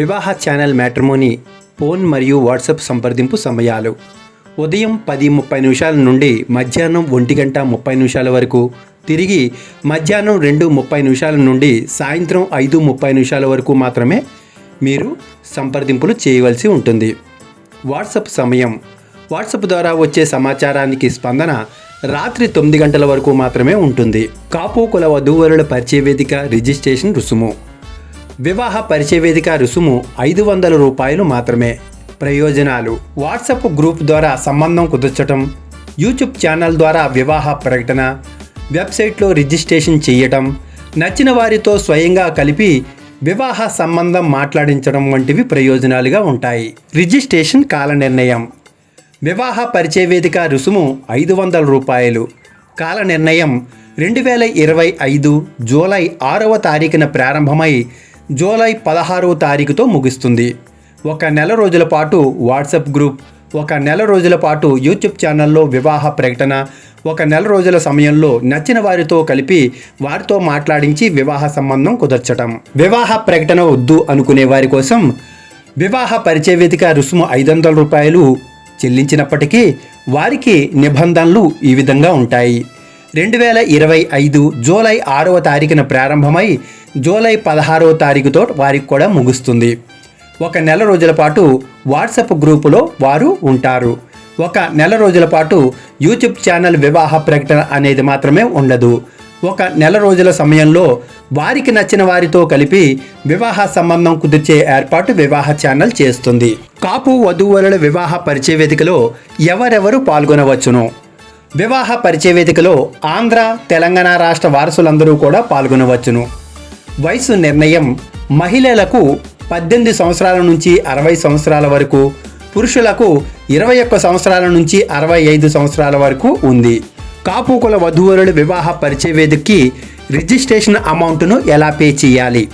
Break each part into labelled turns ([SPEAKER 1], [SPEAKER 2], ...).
[SPEAKER 1] వివాహ channel matrimony phone మరియు WhatsApp సంప్రదింపు సమయాలు. ఉదయం పది ముప్పై నిమిషాల నుండి మధ్యాహ్నం ఒంటి గంట ముప్పై నిమిషాల వరకు. తిరిగి మధ్యాహ్నం రెండు ముప్పై నిమిషాల నుండి సాయంత్రం ఐదు ముప్పై నిమిషాల వరకు మాత్రమే మీరు సంప్రదింపులు చేయవలసి ఉంటుంది. వాట్సప్ సమయం. వాట్సప్ ద్వారా వచ్చే సమాచారానికి స్పందన రాత్రి తొమ్మిది గంటల వరకు మాత్రమే ఉంటుంది. కాపు కుల వధూవరుల పరిచయ వేదిక రిజిస్ట్రేషన్ రుసుము. వివాహ పరిచయ వేదిక రుసుము ఐదు వందల రూపాయలు మాత్రమే. ప్రయోజనాలు. వాట్సాప్ గ్రూప్ ద్వారా సంబంధం కుదర్చటం యూట్యూబ్ ఛానల్ ద్వారా వివాహ ప్రకటన వెబ్సైట్లో రిజిస్ట్రేషన్ చేయటం నచ్చిన వారితో స్వయంగా కలిపి వివాహ సంబంధం మాట్లాడించడం వంటివి ప్రయోజనాలుగా ఉంటాయి. రిజిస్ట్రేషన్ కాల నిర్ణయం వివాహ పరిచయ వేదిక రుసుము ఐదు వందల రూపాయలు. కాల నిర్ణయం రెండు వేల ఇరవై ఐదు జూలై ఆరవ తారీఖున ప్రారంభమై జూలై పదహారవ తారీఖుతో ముగుస్తుంది. ఒక నెల రోజుల పాటు వాట్సాప్ గ్రూప్ ఒక నెల రోజుల పాటు యూట్యూబ్ ఛానల్లో వివాహ ప్రకటన ఒక నెల రోజుల సమయంలో నచ్చిన వారితో కలిపి వారితో మాట్లాడించి వివాహ సంబంధం కుదర్చటం. వివాహ ప్రకటన వద్దు అనుకునే వారి కోసం వివాహ పరిచయ వేదిక రుసుము ఐదు వందల రూపాయలు చెల్లించినప్పటికీ వారికి నిబంధనలు ఈ విధంగా ఉంటాయి. రెండు వేల ఇరవై ఐదు జూలై ఆరవ తారీఖున ప్రారంభమై జూలై పదహారవ తారీఖుతో వారికి కూడా ముగుస్తుంది. ఒక నెల రోజుల పాటు వాట్సాప్ గ్రూపులో వారు ఉంటారు. ఒక నెల రోజుల పాటు యూట్యూబ్ ఛానల్ వివాహ ప్రకటన అనేది మాత్రమే ఉండదు. ఒక నెల రోజుల సమయంలో వారికి నచ్చిన వారితో కలిపి వివాహ సంబంధం కుదిర్చే ఏర్పాటు వివాహ ఛానల్ చేస్తుంది. కాపు వధువరుల వివాహ పరిచయ వేదికలో ఎవరెవరు పాల్గొనవచ్చును? వివాహ పరిచయ వేదికలో ఆంధ్ర తెలంగాణ రాష్ట్ర వారసులందరూ కూడా పాల్గొనవచ్చును. వయసు నిర్ణయం మహిళలకు పద్దెనిమిది సంవత్సరాల నుంచి అరవై సంవత్సరాల వరకు పురుషులకు ఇరవై ఒక్క సంవత్సరాల నుంచి అరవై ఐదు సంవత్సరాల వరకు ఉంది. కాపుకుల వధూవరుడు వివాహ పరిచయ వేదికకి రిజిస్ట్రేషన్ అమౌంట్ను ఎలా పే చేయాలి?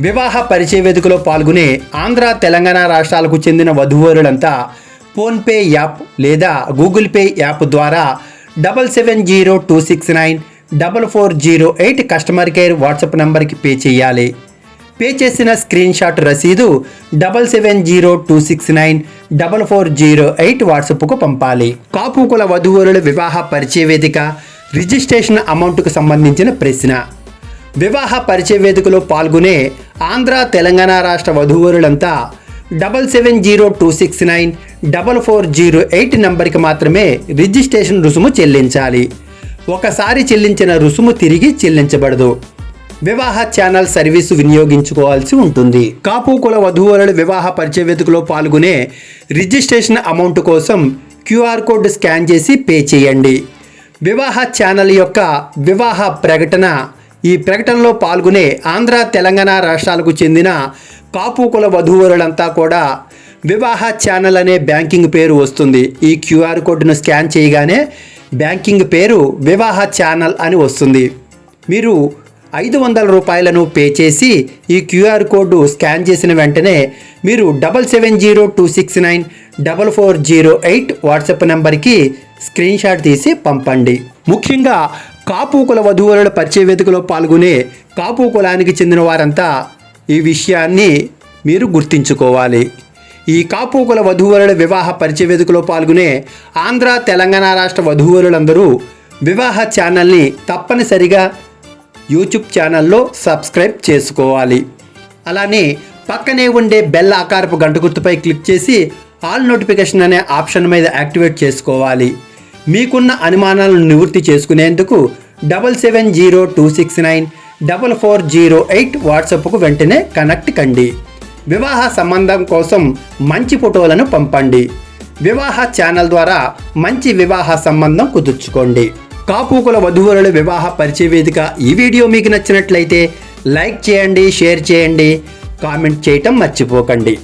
[SPEAKER 1] వివాహ పరిచయ వేదికలో పాల్గొనే ఆంధ్ర తెలంగాణ రాష్ట్రాలకు చెందిన వధూవరులంతా ఫోన్పే యాప్ లేదా గూగుల్ పే యాప్ ద్వారా double seven zero two six nine double four zero eight customer care WhatsApp నంబర్కి పే చేయాలి. పే చేసిన స్క్రీన్ షాట్ రసీదు double seven zero two six nine double four zero eight వాట్సాప్కు పంపాలి. కాపు కుల వధువరుల వివాహ పరిచయ వేదిక రిజిస్ట్రేషన్ అమౌంట్కు సంబంధించిన ప్రశ్న. వివాహ పరిచయ వేదికలో పాల్గొనే ఆంధ్ర తెలంగాణ రాష్ట్ర వధూవరులంతా double seven zero two six nine double four zero eight నంబర్కి మాత్రమే రిజిస్ట్రేషన్ రుసుము చెల్లించాలి. ఒకసారి చెల్లించిన రుసుము తిరిగి చెల్లించబడదు. వివాహ ఛానల్ సర్వీసు వినియోగించుకోవాల్సి ఉంటుంది. కాపు కుల వధూవరుల వివాహ పరిచయ వేదికలో పాల్గొనే రిజిస్ట్రేషన్ అమౌంట్ కోసం క్యూఆర్ కోడ్ స్కాన్ చేసి పే చేయండి. వివాహ ఛానల్ యొక్క వివాహ ప్రకటన ఈ ప్రకటనలో పాల్గొనే ఆంధ్ర తెలంగాణ రాష్ట్రాలకు చెందిన కాపు కుల వధూవరులంతా కూడా వివాహ ఛానల్ అనే బ్యాంకింగ్ పేరు వస్తుంది. ఈ క్యూఆర్ కోడ్ను స్కాన్ చేయగానే బ్యాంకింగ్ పేరు వివాహ ఛానల్ అని వస్తుంది. మీరు ఐదు వందల రూపాయలను పే చేసి ఈ క్యూఆర్ కోడ్ స్కాన్ చేసిన వెంటనే మీరు double seven zero two six nine double four zero eight WhatsApp నెంబర్కి స్క్రీన్ షాట్ తీసి పంపండి. ముఖ్యంగా కాపు కుల వధువుల పరిచయ వేదికలో పాల్గొనే కాపు కులానికి చెందిన వారంతా ఈ విషయాన్ని మీరు గుర్తించుకోవాలి. ఈ కాపు కుల వధూవరుల వివాహ పరిచయ వేదికలో పాల్గొనే ఆంధ్ర తెలంగాణ రాష్ట్ర వధూవరులందరూ వివాహ ఛానల్ని తప్పనిసరిగా యూట్యూబ్ ఛానల్లో సబ్స్క్రైబ్ చేసుకోవాలి. అలానే పక్కనే ఉండే బెల్ ఆకారపు గంట గుర్తుపై క్లిక్ చేసి ఆల్ నోటిఫికేషన్ అనే ఆప్షన్ మీద యాక్టివేట్ చేసుకోవాలి. మీకున్న అనుమానాలను నివృత్తి చేసుకునేందుకు double seven zero two six nine double four zero eight వాట్సాప్కు వెంటనే కనెక్ట్ కండి. వివాహ సంబంధం కోసం మంచి ఫోటోలను పంపండి. వివాహ ఛానల్ ద్వారా మంచి వివాహ సంబంధం కుదుర్చుకోండి. కాపుకుల వధువుల వివాహ పరిచయ వేదిక ఈ వీడియో మీకు నచ్చినట్లయితే లైక్ చేయండి షేర్ చేయండి కామెంట్ చేయటం మర్చిపోకండి.